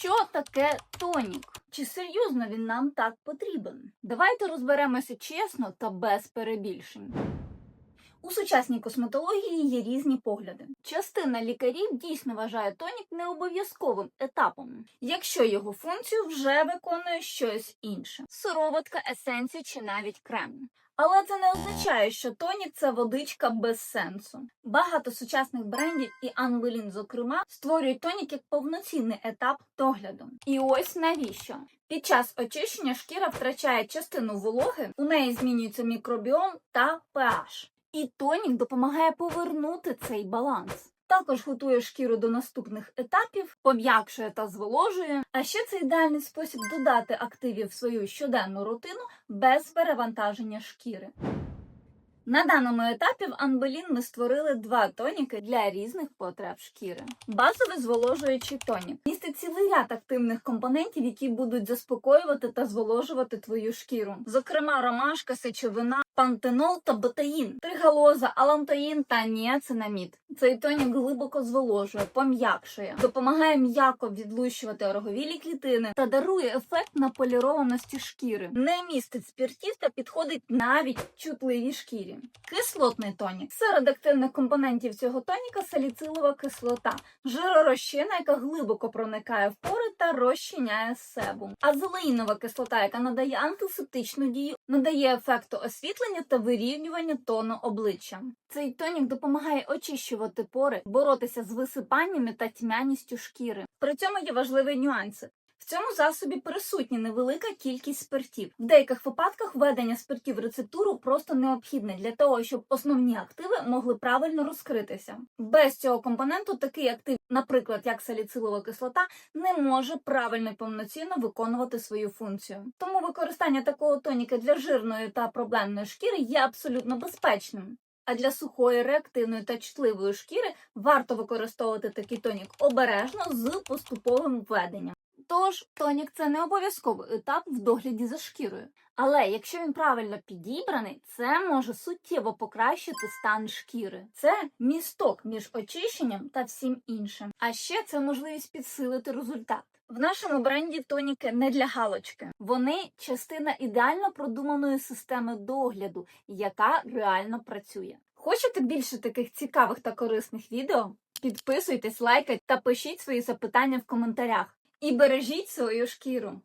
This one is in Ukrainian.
Що таке тонік? Чи серйозно він нам так потрібен? Давайте розберемося чесно та без перебільшень. У сучасній косметології є різні погляди. Частина лікарів дійсно вважає тонік необов'язковим етапом, якщо його функцію вже виконує щось інше сироватка, есенція чи навіть крем. Але це не означає, що тонік це водичка без сенсу. Багато сучасних брендів і Анвелін, зокрема, створюють тонік як повноцінний етап догляду. І ось навіщо? Під час очищення шкіра втрачає частину вологи, у неї змінюється мікробіом та pH. І тонік допомагає повернути цей баланс. Також готує шкіру до наступних етапів, пом'якшує та зволожує. А ще це ідеальний спосіб додати активів в свою щоденну рутину без перевантаження шкіри. На даному етапі в Анбелін ми створили два тоніки для різних потреб шкіри. Базовий зволожуючий тонік містить цілий ряд активних компонентів, які будуть заспокоювати та зволожувати твою шкіру. Зокрема, ромашка, сечовина, пантенол та ботаїн, тригалоза, алантоїн та ніацинамід. Цей тонік глибоко зволожує, пом'якшує, допомагає м'яко відлущувати ороговілі клітини та дарує ефект наполірованості шкіри. Не містить спіртів та підходить навіть чутливій шкірі. Кислотний тонік. Серед активних компонентів цього тоніка саліцилова кислота, жиророзчина, яка глибоко проникає в пори та розчиняє себум. Азелеїнова кислота, яка надає антисептичну дію, надає ефекту освітлення та вирівнювання тону обличчя. Цей тонік допомагає очищувати пори, боротися з висипаннями та тьмяністю шкіри. При цьому є важливі нюанси. В цьому засобі присутня невелика кількість спиртів. В деяких випадках введення спиртів в рецептуру просто необхідне для того, щоб основні активи могли правильно розкритися. Без цього компоненту такий актив, наприклад, як саліцилова кислота, не може правильно і повноцінно виконувати свою функцію. Тому використання такого тоніка для жирної та проблемної шкіри є абсолютно безпечним. А для сухої, реактивної та чутливої шкіри варто використовувати такий тонік обережно з поступовим введенням. Тож тонік це не обов'язковий етап в догляді за шкірою. Але якщо він правильно підібраний, це може суттєво покращити стан шкіри. Це місток між очищенням та всім іншим. А ще це можливість підсилити результат. В нашому бренді тоніки не для галочки. Вони частина ідеально продуманої системи догляду, яка реально працює. Хочете більше таких цікавих та корисних відео? Підписуйтесь, лайкайте та пишіть свої запитання в коментарях. І бережіть свою шкіру.